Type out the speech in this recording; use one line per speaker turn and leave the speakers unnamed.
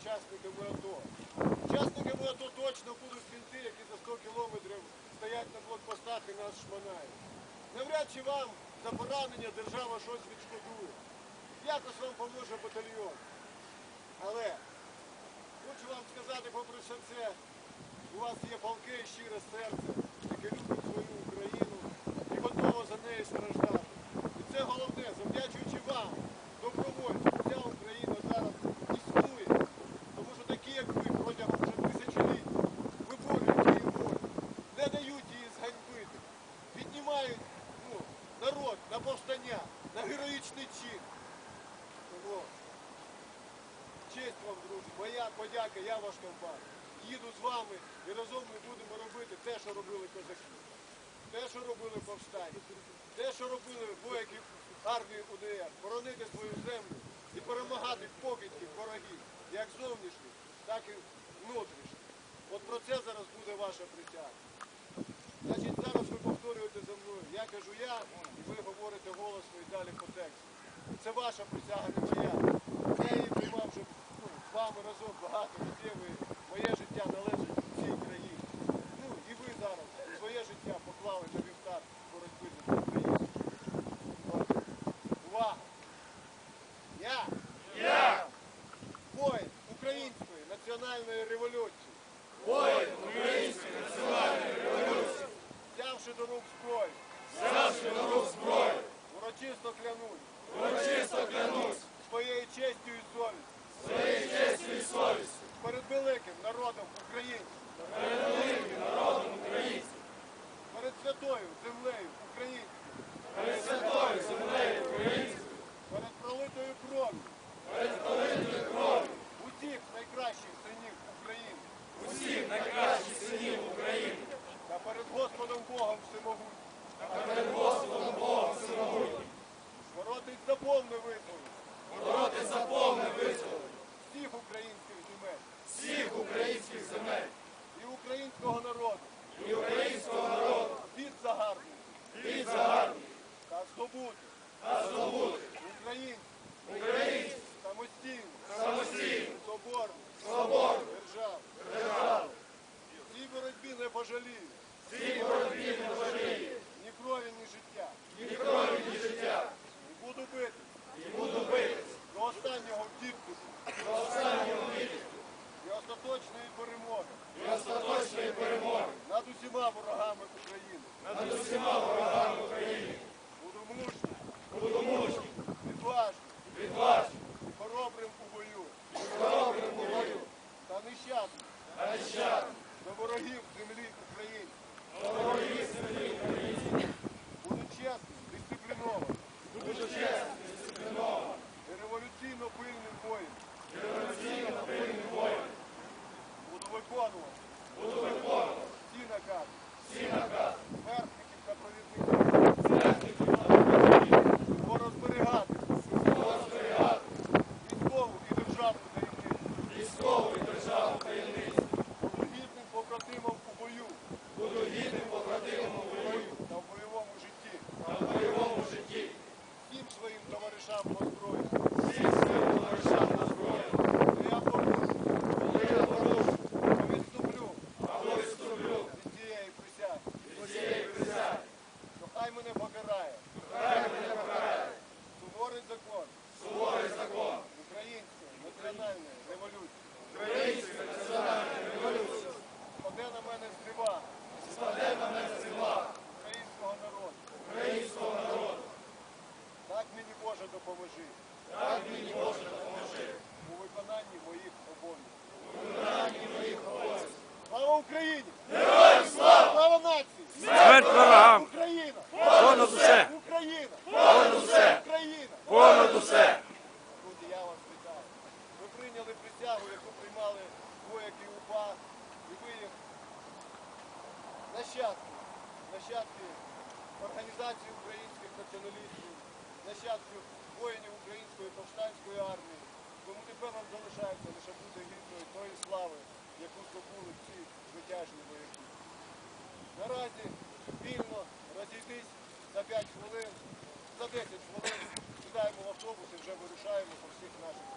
учасниками АТО. Учасниками АТо точно будуть мінти, які за 100 кілометрів стоять на блокпостах і нас шманають. Навряд чи вам за поранення держава щось відшкодує. Якось вам поможе батальйон. Але хочу вам сказати, попри все це, у вас є палке і щире серце, Честь вам, друзі, моя подяка, я ваш компан. Їду з вами і разом ми будемо робити те, що робили козаки, те, що робили повстанці, те, що робили вояки армії УДР, боронити свою землю і перемагати покидьків ворогів, як зовнішніх, так і внутрішніх. От про це зараз буде ваша присяга. Значить, зараз ви повторюєте за мною. Я кажу я, і ви говорите голосно і далі по тексту. Це ваша присяга, не моя. Я її приймав вже ну, з вами разом багато разів. і Моє життя належить цій країні. Ну і ви зараз своє життя поклали на вівтар боротьби за Україну. От. Увага! Я,
Я,
воїн української національної революції,
воїн Української національної революції,
взявши до рук зброю,
взявши до рук зброю,
урочисто клянусь.
Урочисто клянусь.
Своєю честю і совістю.
Своєю честю і совістю.
Перед великим народом України,
перед великим народом українців,
боротись за повне визволення.
Бороти за повне визволення.
Всіх українських земель.
Всіх українських земель.
І українського народу.
І українського народу.
Від загарбників.
Від загарбників.
Та здобути
та здобути
українську
українську
самостійну,
самостійну,
соборну
свободу,
державу.
державу,
В цій боротьбі не пожалію.
Всі боротьбі не важливі,
усіма ворогами України.
над усіма ворогами України.
Буду мужнім,
Буду мужнім,
відважним,
відважним,
хоробрим у бою
хоробрим у бою,
та нещасним
та нещадним,
до ворогів землі України.
до ворогів землі української.
Буду чесним, дисциплінованим
Буду чесним, дисциплінованим,
революційно пильним воїном.
революційно пильним воїном.
Буду виконувати
Буду виконувати
Україні!
Героям слава!
Слава нації!
Смерть ворогам!
Україна!
Понад усе!
Україна!
Понад усе!
Україна!
Понад усе!
Друзі, я вас вітаю. Ви прийняли присягу, яку приймали вояки УПА, і ви їх нащадки, нащадки організації українських націоналістів, нащадки воїнів української повстанської армії. Тому тепер вам залишається лише бути гідною тої слави, яку здобули Наразі вільно розійтись за 5 хвилин, за 10 хвилин. Сідаємо в автобус і вже вирушаємо по всіх наших